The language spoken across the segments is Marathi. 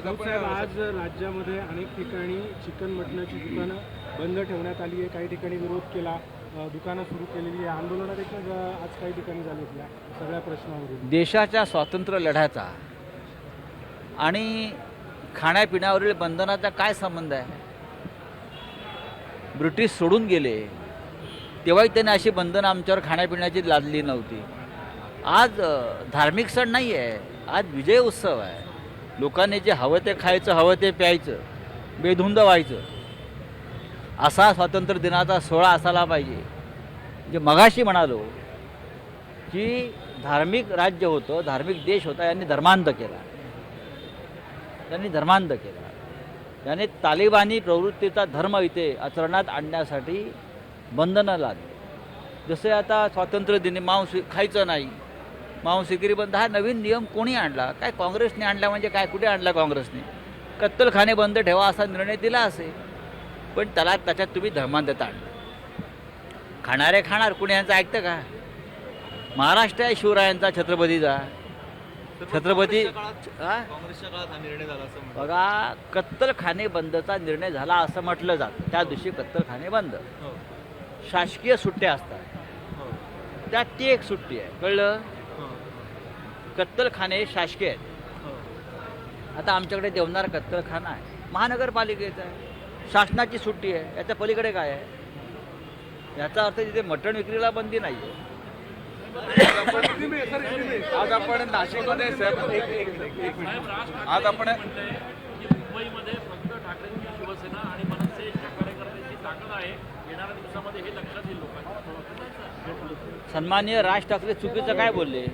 साहेब आज राज्यामध्ये अनेक ठिकाणी चिकन मटणाची दुकानं बंद ठेवण्यात आली आहे. काही ठिकाणी विरोध केला. दुकानं सुरू केलेली आहे. आंदोलनं देखील आज काही ठिकाणी झाली आहेत या सगळ्या प्रश्नावरून. देशाच्या स्वातंत्र्य लढ्याचा आणि खाण्यापिण्यावरील बंधनाचा काय संबंध आहे? ब्रिटिश सोडून गेले तेव्हाही त्यांनी अशी बंधनं आमच्यावर खाण्यापिण्याची लादली नव्हती. आज धार्मिक सण नाही आहे आज विजय उत्सव आहे. लोकांनी जे हवं ते खायचं हवं ते प्यायचं बेधुंद व्हायचं असा स्वातंत्र्य दिनाचा सोहळा असायला पाहिजे. जे मगाशी म्हणालो की धार्मिक राज्य होतं धार्मिक देश होता यांनी धर्मांध केला. त्यांनी धर्मांध केला. त्याने तालिबानी प्रवृत्तीचा धर्म इथे आचरणात आणण्यासाठी बंधनं लागली जसे आता स्वातंत्र्य दिनी मांस खायचं नाही मांस विक्री बंद हा नवीन नियम कोणी आणला? काय काँग्रेसने आणला म्हणजे काय? कुठे आणला काँग्रेसने? कत्तलखाने बंद ठेवा असा निर्णय दिला असेल पण त्याला त्याच्यात तुम्ही धर्मांधता आणली. खाणारे खाणार कुणी यांचं ऐकतं का? महाराष्ट्र आहे शिवरायांचा छत्रपतीचा. छत्रपती असं. बघा कत्तलखाने बंदचा निर्णय झाला असं म्हटलं जातं. त्या दिवशी कत्तलखाने बंद. हो, शासकीय सुट्ट्या असतात. हो, त्यात ती एक सुट्टी आहे. कळलं? कत्तलखाने शासकीय आहेत. हो. आता आमच्याकडे देवनार कत्तलखाना आहे. महानगरपालिकेचा आहे. शासनाची सुट्टी आहे. याच्या पलीकडे काय आहे? याचा अर्थ तिथे मटण विक्रीला बंदी नाही आहे आज आपण नाशिकमध्ये साहेब एक एक एक- एक मिनिट. आज आपण मुंबईमध्ये फक्त ठाकरेंची शिवसेना आणि मनसेच्या कार्यकर्त्यांची ताकद आहे. येणाऱ्या दिवसामध्ये हे लक्षात येईल लोकांच्या. सन्माननीय राज ठाकरे चुकीचं काय बोलले?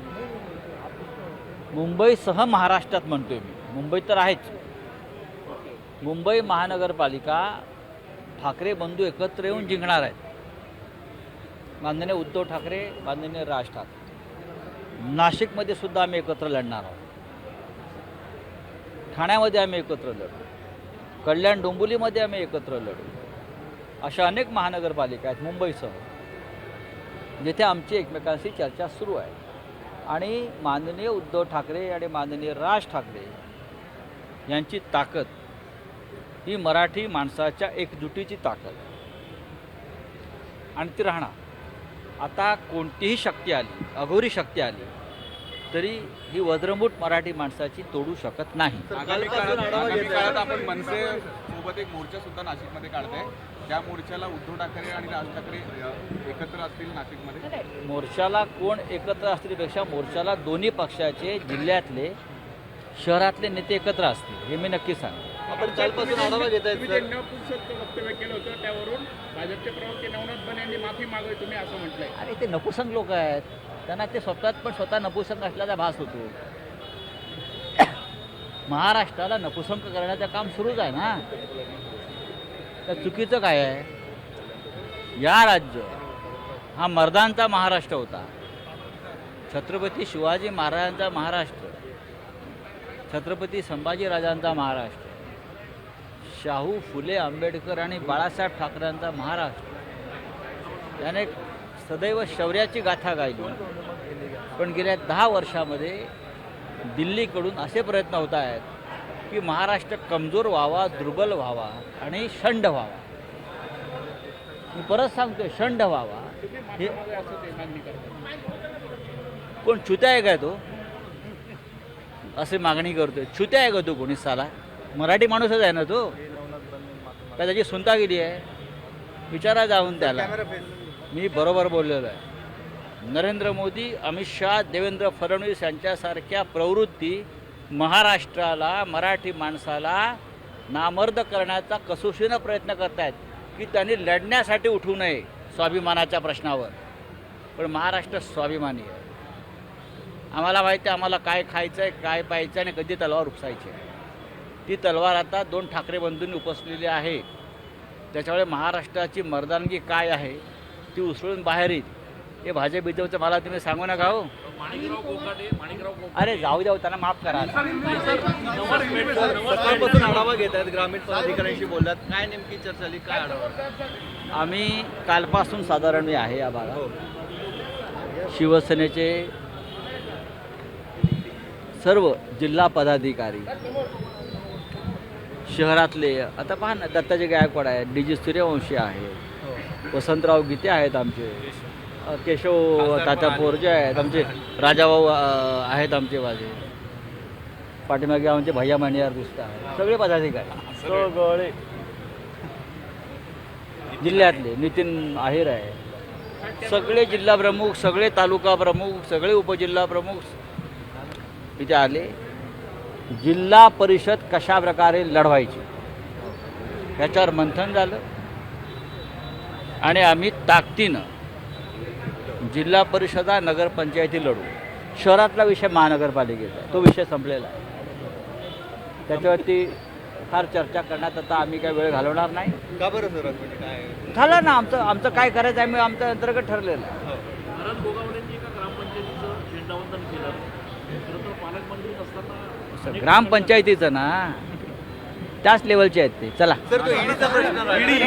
मुंबईसह महाराष्ट्रात म्हणतोय मी. मुंबई तर आहेच. मुंबई महानगरपालिका ठाकरे बंधू एकत्र येऊन जिंकणार आहेत. माननीय उद्धव ठाकरे माननीय राज ठाकरे. नाशिकमध्ये सुद्धा आम्ही एकत्र लढणार आहोत. ठाण्यामध्ये आम्ही एकत्र लढू. कल्याण डोंबिवलीमध्ये आम्ही एकत्र लढू. अशा अनेक महानगरपालिका आहेत मुंबईसह जिथे आमची एकमेकांशी चर्चा सुरू आहे. आणि माननीय उद्धव ठाकरे आणि माननीय राज ठाकरे यांची ताकद ही मराठी माणसाच्या एकजुटीची ताकद आणि ती राहणार. आता कोणतीही शक्ती आली अघोरी शक्ती आली तरी ही वज्रमूठ मराठी माणसाची तोडू शकत नाही. आगामी काळात आपण मनसे सोबत एक मोर्चा सुद्धा नाशिकमध्ये काढताय. त्या मोर्चाला उद्धव ठाकरे आणि राज ठाकरे एकत्र असतील नाशिकमध्ये? मोर्चाला कोण एकत्र असण्यापेक्षा मोर्चाला दोन्ही पक्षाचे जिल्ह्यातले शहरातले नेते एकत्र असतील हे मी नक्की सांगतो. आपण कालपासून आढावा घेत नपुंसक वक्तव्य केलं होतं त्यावरून भाजपचे प्रवक्ते नवनाथ बने यांनी माफी मागावी तुम्ही असं म्हटलंय. अरे ते नपुसंग लोक आहेत. त्यांना ते स्वतःत पण स्वतः नपुसंग असल्याचा भास होतो. महाराष्ट्राला नपुसंक करण्याचं काम सुरूच आहे ना? तर चुकीचं काय आहे? या राज्य हा मर्दांचा महाराष्ट्र होता. छत्रपती शिवाजी महाराजांचा महाराष्ट्र छत्रपती संभाजीराजांचा महाराष्ट्र शाहू फुले आंबेडकर आणि बाळासाहेब ठाकरेंचा महाराष्ट्र. त्याने सदैव शौर्याची गाथा गायली. पण गेल्या दहा वर्षामध्ये दिल्लीकडून असे प्रयत्न होत आहेत की महाराष्ट्र कमजोर व्हावा दुर्बल व्हावा आणि शंड व्हावा. मी परत सांगतो शंड व्हावा. हे कोण छुत्या आहे काय तो? असे मागणी करतोय. छुत्या आहे का तो कोणी साला? मराठी माणूसच आहे ना तो? काय त्याची सुनतागिरी आहे? विचारा जाऊन त्याला. मी बरोबर बोललेलो आहे. नरेंद्र मोदी अमित शाह देवेंद्र फडणवीस यांच्यासारख्या प्रवृत्ती महाराष्ट्राला मराठी माणसाला नामर्द करण्याचा कसोशीनं प्रयत्न करत आहेत की त्यांनी लढण्यासाठी उठू नये स्वाभिमानाच्या प्रश्नावर. पण महाराष्ट्र स्वाभिमानी आहे. आम्हाला माहिती आहे आम्हाला काय खायचं आहे काय प्यायचं आहे आणि कधी तलवार उपसायची आहे. ती तलवार आता दोन ठाकरे बंधूंनी उपसलेली आहे. त्याच्यामुळे महाराष्ट्राची मर्दानगी काय आहे ती उसळून बाहेर येईल. हे भाजप बिजवचं मला तुम्ही सांगू नका हो. अरे जाऊ हो, त्यांना माफ करा. सकाळपासून आढावा घेत आहेत ग्रामीण पदाधिकाऱ्यांशी बोललात काय नेमकी चर्चा झाली काय आढावा आम्ही कालपासून साधारण मी आहे या भागात. हो शिवसेनेचे सर्व जिल्हा पदाधिकारी शहरातले आता पहा ना दत्ताचे गायकवाड आहेत डी जी सूर्यवंशी आहेत वसंतराव गीते आहेत आमचे. केशव तात्या पोरजे आहेत आमचे राजाभाऊ आहेत आमचे माझे. पाठीमागे आमचे भैया मानियार दिसत आहेत सगळे पदाधिकारी. सगळे. जिल्ह्यातले नितीन आहेर आहे. सगळे जिल्हा प्रमुख सगळे तालुका प्रमुख सगळे उपजिल्हा प्रमुख इथे आले. जिल्हा परिषद कशा प्रकारे लढवायची? याच्यावर मंथन झालं. आणि आम्ही ताकदीनं जिल्हा परिषदा नगरपंचायती लढू. शहरातला विषय महानगरपालिकेचा तो विषय संपलेला आहे. त्याच्यावरती फार चर्चा करण्यात आता आम्ही काही वेळ घालवणार नाही. का बरं सर म्हणजे काय? झालं ना आमचं आमचं काय करायचं आहे मी आमचं अंतर्गत ठरलेलं आहे. एका ग्रामपंचायतीचं झेंडावंदन केलं. खरं तर पालकमंत्री नसताना अनेक ग्रामपंचायतीचं ना? त्याच लेवलचे आहेत ते. चला. सर तो ईडीचा प्रश्न राहिला.